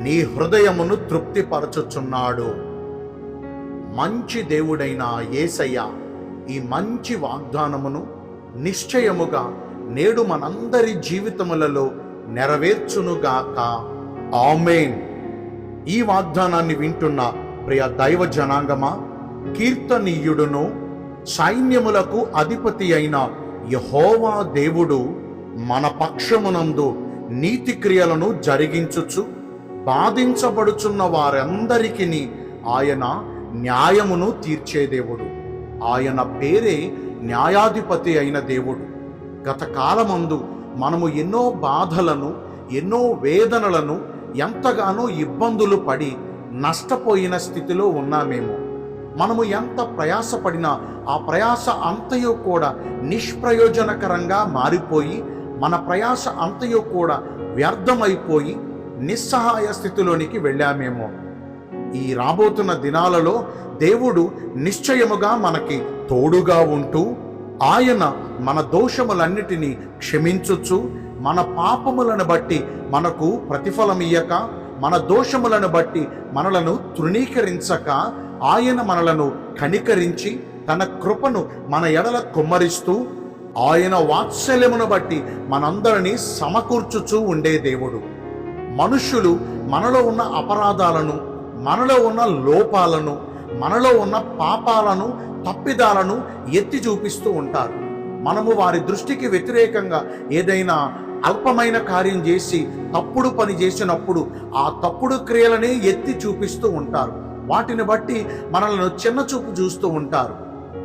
నీ హృదయమును తృప్తిపరచుచున్నాడు. మంచి దేవుడైన యేసయ్య ఈ మంచి వాగ్దానమును నిశ్చయముగా నేడు మనందరి జీవితములలో నెరవేర్చునుగాక. ఆమెన్. ఈ వాగ్దానాన్ని వింటున్న ప్రియ దైవ జనాంగమా కీర్తనీయుడును సైన్యములకు అధిపతి అయిన యహోవా దేవుడు మన పక్షమునందు నీతి క్రియలను జరిగించుచు బాధించబడుచున్న వారందరికీ ఆయన న్యాయమును తీర్చే దేవుడు. ఆయన పేరే న్యాయాధిపతి అయిన దేవుడు. గత కాలమందు మనము ఎన్నో బాధలను ఎన్నో వేదనలను ఎంతగానో ఇబ్బందులు పడి నష్టపోయిన స్థితిలో ఉన్నామేమో. మనము ఎంత ప్రయాసపడినా ఆ ప్రయాస అంతయు కూడా నిష్ప్రయోజనకరంగా మారిపోయి మన ప్రయాస అంతయు కూడా వ్యర్థమైపోయి నిస్సహాయ స్థితిలోనికి వెళ్ళామేమో. ఈ రాబోతున్న దినాలలో దేవుడు నిశ్చయముగా మనకి తోడుగా ఉంటూ ఆయన మన దోషములన్నిటినీ క్షమించుచు మన పాపములను బట్టి మనకు ప్రతిఫలం ఇయ్యక మన దోషములను బట్టి మనలను తృణీకరించక ఆయన మనలను కనికరించి తన కృపను మన ఎడల కుమ్మరిస్తూ ఆయన వాత్సల్యమును బట్టి మనందరినీ సమకూర్చుచూ ఉండే దేవుడు. మనుష్యులు మనలో ఉన్న అపరాధాలను మనలో ఉన్న లోపాలను మనలో ఉన్న పాపాలను తప్పిదాలను ఎత్తి చూపిస్తూ ఉంటారు. మనము వారి దృష్టికి వ్యతిరేకంగా ఏదైనా అల్పమైన కార్యం చేసి తప్పుడు పని చేసినప్పుడు ఆ తప్పుడు క్రియలనే ఎత్తి చూపిస్తూ ఉంటారు. వాటిని బట్టి మనలను చిన్న చూపు చూస్తూ ఉంటారు.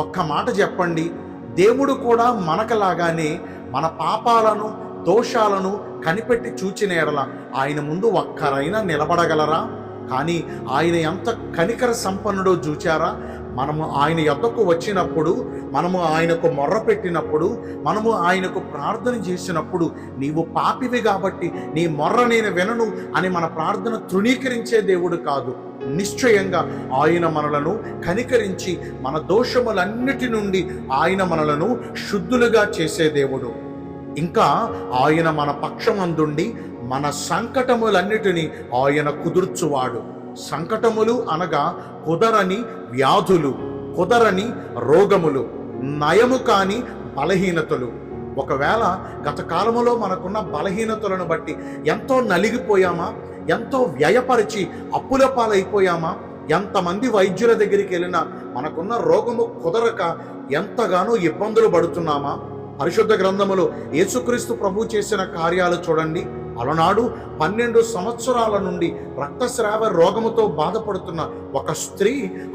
ఒక్క మాట చెప్పండి దేవుడు కూడా మనకలాగానే మన పాపాలను దోషాలను కనిపెట్టి చూచిన ఎడల ఆయన ముందు ఒక్కరైనా నిలబడగలరా? కానీ ఆయన ఎంత కనికర సంపన్నుడో చూచారా? మనము ఆయన యొద్దకు వచ్చినప్పుడు మనము ఆయనకు మొర్ర పెట్టినప్పుడు మనము ఆయనకు ప్రార్థన చేసినప్పుడు నీవు పాపివి కాబట్టి నీ మొర్ర నేను వినను అని మన ప్రార్థన తృణీకరించే దేవుడు కాదు. నిశ్చయంగా ఆయన మనలను కనికరించి మన దోషములన్నిటి నుండి ఆయన మనలను శుద్ధులుగా చేసే దేవుడు. ఇంకా ఆయన మన పక్షమందుండి మన సంకటములన్నిటినీ ఆయన కుదుర్చువాడు. సంకటములు అనగా కుదరని వ్యాధులు కుదరని రోగములు నయము కాని బలహీనతలు. ఒకవేళ గత కాలములో మనకున్న బలహీనతలను బట్టి ఎంతో నలిగిపోయామా? ఎంతో వ్యయపరిచి అప్పుల పాలైపోయామా? ఎంతమంది వైద్యుల దగ్గరికి వెళ్ళినా మనకున్న రోగము కుదరక ఎంతగానో ఇబ్బందులు పడుతున్నామా? పరిశుద్ధ గ్రంథములో యేసుక్రీస్తు ప్రభు చేసిన కార్యాలు చూడండి. అలనాడు పన్నెండు సంవత్సరాల నుండి రక్తస్రావ రోగముతో బాధపడుతున్న ఒక స్త్రీ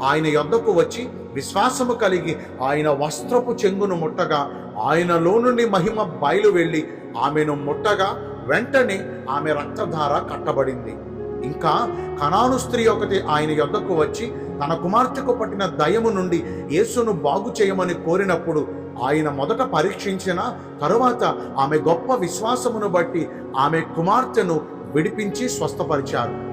ఆయన యొద్దకు వచ్చి విశ్వాసము కలిగి ఆయన వస్త్రపు చెంగును ముట్టగా ఆయనలో నుండి మహిమ బయలు వెళ్ళి ఆమెను ముట్టగా వెంటనే ఆమె రక్తధార కట్టబడింది. ఇంకా కణాను స్త్రీ ఒకటి ఆయన యొద్దకు వచ్చి తన కుమార్తెకు పట్టిన దయము నుండి యేసును బాగు చేయమని కోరినప్పుడు ఆయన మొదట పరీక్షించిన తరువాత ఆమె గొప్ప విశ్వాసమును బట్టి ఆమె కుమార్తెను విడిపించి స్వస్థపరిచారు.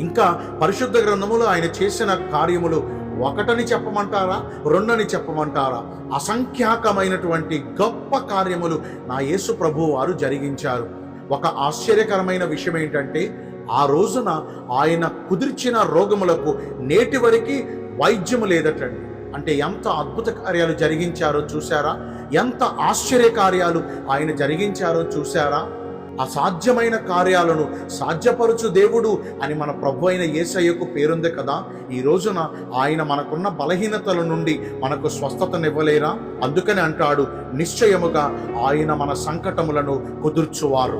ఇంకా పరిశుద్ధ గ్రంథములో ఆయన చేసిన కార్యములు ఒకటని చెప్పమంటారా రెండని చెప్పమంటారా? అసంఖ్యాకమైనటువంటి గొప్ప కార్యములు నా యేసు ప్రభు వారు జరిగించారు. ఒక ఆశ్చర్యకరమైన విషయం ఏంటంటే ఆ రోజున ఆయన కుదిర్చిన రోగములకు నేటి వరకు వైద్యము లేదటండి. అంటే ఎంత అద్భుత కార్యాలు జరిగించారో చూసారా ఎంత ఆశ్చర్య కార్యాలు ఆయన జరిగించారో చూసారా అసాధ్యమైన కార్యాలను సాధ్యపరచు దేవుడు అని మన ప్రభు అయిన యేసయ్యకు పేరుంది కదా? ఈ రోజున ఆయన మనకున్న బలహీనతల నుండి మనకు స్వస్థతనివ్వలేరా? అందుకని అంటాడు నిశ్చయముగా ఆయన మన సంకటములను కుదుర్చువారు.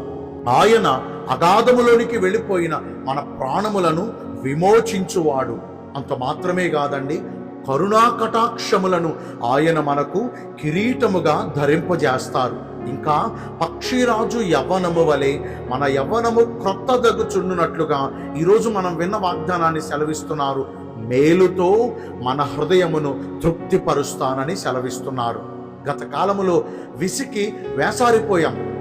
ఆయన అగాధములోనికి వెళ్ళిపోయిన మన ప్రాణములను విమోచించువాడు. అంత మాత్రమే కాదండి కరుణా కటాక్షములను ఆయన మనకు కిరీటముగా ధరింపజేస్తారు. ఇంకా పక్షిరాజు యవ్వనము వలె మన యవ్వనము క్రొత్త దగ్గుచుండునట్లుగా ఈరోజు మనం విన్న వాగ్దానాన్ని సెలవిస్తున్నారు. మేలుతో మన హృదయమును తృప్తిపరుస్తానని సెలవిస్తున్నారు. గత కాలములో విసికి వేసారిపోయాం.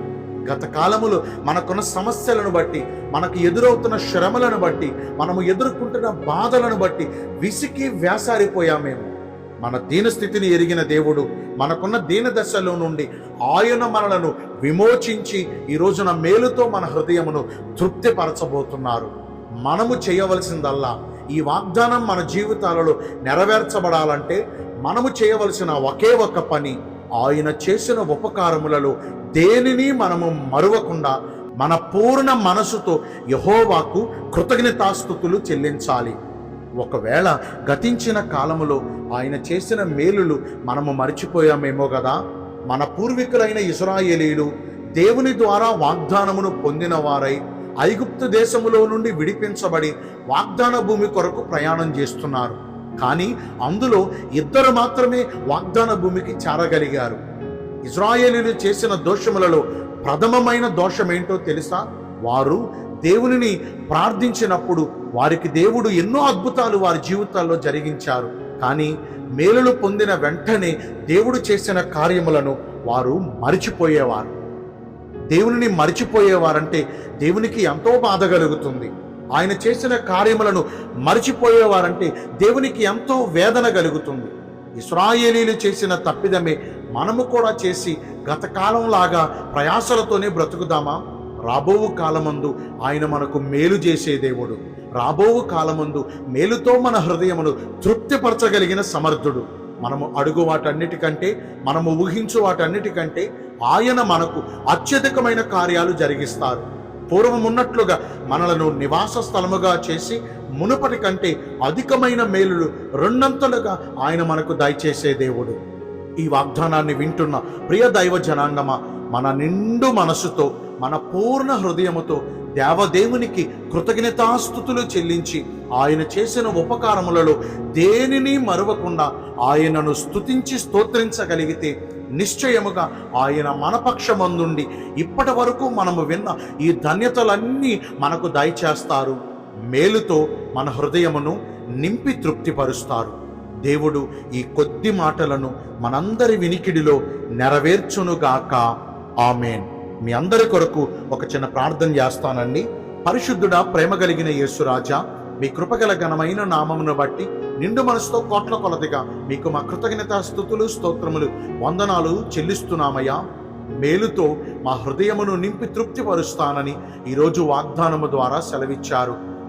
గత కాలములో మనకున్న సమస్యలను బట్టి మనకు ఎదురవుతున్న శ్రమలను బట్టి మనము ఎదుర్కొంటున్న బాధలను బట్టి విసికి వేసారిపోయామేమో మన దీనస్థితిని ఎరిగిన దేవుడు మనకున్న దీన దశలో నుండి ఆయన మనలను విమోచించి ఈ రోజున మేలుతో మన హృదయమును తృప్తిపరచబోతున్నారు. మనము చేయవలసిందల్లా ఈ వాగ్దానం మన జీవితాలలో నెరవేర్చబడాలంటే మనము చేయవలసిన ఒకే ఒక పని ఆయన చేసిన ఉపకారములలో దేనిని మనము మరువకుండా మన పూర్ణ మనసుతో యహోవాకు కృతజ్ఞతాస్థుతులు చెల్లించాలి. ఒకవేళ గతించిన కాలములో ఆయన చేసిన మేలులు మనము మర్చిపోయామేమో కదా మన పూర్వీకులైన ఇస్రాయేలీలు దేవుని ద్వారా వాగ్దానమును పొందినవారై ఐగుప్తు దేశములో నుండి విడిపించబడి వాగ్దాన భూమి కొరకు ప్రయాణం చేస్తున్నారు. కానీ అందులో ఇద్దరు మాత్రమే వాగ్దాన భూమికి చేరగలిగారు. ఇజ్రాయేలీలు చేసిన దోషములలో ప్రథమమైన దోషం ఏంటో తెలుసా? వారు దేవునిని ప్రార్థించినప్పుడు వారికి దేవుడు ఎన్నో అద్భుతాలు వారి జీవితాల్లో జరిగించారు. కానీ మేలులు పొందిన వెంటనే దేవుడు చేసిన కార్యములను వారు మరిచిపోయేవారు. దేవునిని మరిచిపోయేవారంటే దేవునికి ఎంతో బాధ కలుగుతుంది. ఆయన చేసిన కార్యములను మరిచిపోయేవారంటే దేవునికి ఎంతో వేదన కలుగుతుంది. ఇస్రాయేలీలు చేసిన తప్పిదమే మనము కూడా చేసి గతకాలంలాగా ప్రయాసలతోనే బ్రతుకుదామా? రాబోవు కాలమందు ఆయన మనకు మేలు చేసే దేవుడు. రాబోవు కాలమందు మేలుతో మన హృదయమును తృప్తిపరచగలిగిన సమర్థుడు. మనము అడుగు వాటన్నిటికంటే మనము ఊహించు వాటన్నిటికంటే ఆయన మనకు అత్యధికమైన కార్యాలు జరిగిస్తారు. పూర్వమున్నట్లుగా మనలను నివాస స్థలముగా చేసి మునుపటి కంటే అధికమైన మేలులు రెండంతలుగా ఆయన మనకు దయచేసే దేవుడు. ఈ వాగ్దానాన్ని వింటున్న ప్రియ దైవ జనాంగమ మన నిండు మనసుతో మన పూర్ణ హృదయముతో దేవదేవునికి కృతజ్ఞతాస్థుతులు చెల్లించి ఆయన చేసిన ఉపకారములలో దేనిని మరవకుండా ఆయనను స్తుతించి స్తోత్రించగలిగితే నిశ్చయముగా ఆయన మనపక్షమందుండి ఇప్పటి వరకు మనము విన్న ఈ ధన్యతలన్నీ మనకు దయచేస్తారు. మేలుతో మన హృదయమును నింపి తృప్తిపరుస్తారు. దేవుడు ఈ కొద్ది మాటలను మనందరి వినికిడిలో నెరవేర్చునుగాక. ఆమెన్. మీ అందరి కొరకు ఒక చిన్న ప్రార్థన చేస్తానండి. పరిశుద్ధుడా ప్రేమ కలిగిన యేసురాజా మీ కృపగల ఘనమైన నామమును బట్టి నిండు మనసుతో కోట్ల కొలదిగా మీకు మా కృతజ్ఞత స్థుతులు స్తోత్రములు వందనాలు చెల్లిస్తున్నామయ్యా. మేలుతో మా హృదయమును నింపి తృప్తిపరుస్తానని ఈరోజు వాగ్దానము ద్వారా సెలవిచ్చారు.